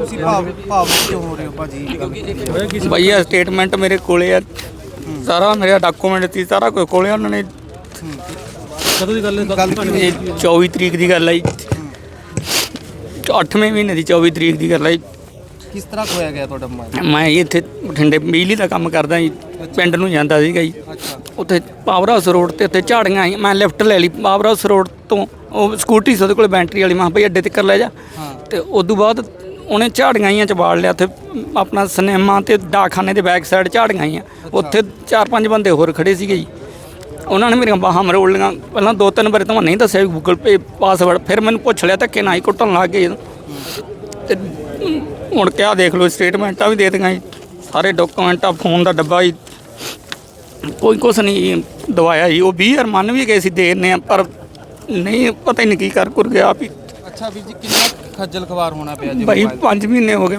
ਤੁਸੀਂ ਭਾਵ ਭਾਵੁਕ ਕਿਉਂ ਹੋ ਰਹੇ ਹੋ ਭਾਜੀ? ਭਾਈ ਇਹ ਸਟੇਟਮੈਂਟ ਮੇਰੇ ਕੋਲੇ ਆ। ਸਾਰਾ ਮੇਰਾ ਡਾਕੂਮੈਂਟ ਸੀ ਸਾਰਾ ਕੁਝ ਕੋਲੇ ਆ, ਉਹਨਾਂ ਨੇ। ਕਦੋਂ ਦੀ ਗੱਲ ਹੈ? ਇਹ 24 ਤਰੀਕ ਦੀ ਗੱਲ ਹੈ ਜੀ। 8ਵੇਂ ਮਹੀਨੇ ਦੀ 24 ਤਰੀਕ ਦੀ ਗੱਲ ਹੈ ਜੀ। ਕਿਸ ਤਰ੍ਹਾਂ ਖੋਇਆ ਗਿਆ ਤੁਹਾਡਾ ਮੋਬਾਈਲ? ਮੈਂ ਜੀ ਇੱਥੇ ਬਠਿੰਡੇ ਬਿਜਲੀ ਦਾ ਕੰਮ ਕਰਦਾ ਜੀ। ਪਿੰਡ ਨੂੰ ਜਾਂਦਾ ਸੀਗਾ ਜੀ। ਅੱਛਾ। ਉੱਥੇ ਪਾਵਰ ਹਾਊਸ ਰੋਡ ਤੇ ਉੱਥੇ ਝਾੜੀਆਂ ਆਈਆਂ। ਮੈਂ ਲਿਫਟ ਲੈ ਲਈ ਪਾਵਰ ਹਾਊਸ ਰੋਡ ਤੋਂ। ਉਹ ਸਕੂਟੀ ਸੀ ਉਹਦੇ ਕੋਲ ਬੈਟਰੀ ਵਾਲੀ। ਮੈਂ ਕਿਹਾ ਭਈ ਅੱਡੇ ਤੱਕ ਲੈ ਜਾ। ਹਾਂ। ਤੇ ਉਦੋਂ ਬਾਅਦ ਉਹਨੇ ਝਾੜੀਆਂ ਆਈਆਂ ਚ ਵਾੜ ਲਿਆ ਉੱਥੇ ਆਪਣਾ ਸਿਨੇਮਾ ਤੇ ਡਾਕਖਾਨੇ ਦੇ ਬੈਕ ਸਾਈਡ ਝਾੜੀਆਂ ਆਈਆਂ। ਉੱਥੇ ਚਾਰ ਪੰਜ ਬੰਦੇ ਹੋਰ ਖੜੇ ਸੀਗੇ ਜੀ। ਉਹਨਾਂ ਨੇ ਮੇਰੀਆਂ ਬਾਹਾਂ ਮਰੋੜ ਲਈਆਂ। ਪਹਿਲਾਂ ਦੋ ਤਿੰਨ ਵਾਰੀ ਤਾਂ ਨਹੀਂ ਦੱਸਿਆ ਗੂਗਲ ਪੇ ਪਾਸਵਰਡ ਫਿਰ ਮੈਨੂੰ ਪੁੱਛ ਲਿਆ ਧੱਕੇ ਨਾਲ ਹੀ ਕੁੱਟਣ ਲੱਗ ਗਏ। ਤੇ ਹੁਣ ਕਿਆ ਦੇਖ ਲਓ ਸਟੇਟਮੈਂਟਾਂ ਵੀ ਦੇ ਦਿੱਤੀਆਂ ਜੀ। ਸਾਰੇ ਡਾਕੂਮੈਂਟਾਂ ਫੋਨ ਦਾ ਡੱਬਾ ਜੀ। ਕੋਈ ਕੁਛ ਨਹੀਂ ਦਵਾਇਆ ਜੀ। ਉਹ 20000 ਮੰਨ ਵੀ ਗਏ ਸੀ ਦੇਣੇ ਆ ਪਰ ਨਹੀਂ ਪਤਾ ਹੀ ਨਹੀਂ ਕੀ ਕਰ ਕੁਰ ਗਿਆ ਵੀ ਅੱਛਾ ਵੀਰ ਜੀ ਕਿੰਨਾ ਖੱਜਲ ਖਵਾਰ ਹੋਣਾ ਪਿਆ ਜੀ ਭਾਈ mobile 5 ਮਹੀਨੇ ਹੋ ਗਏ।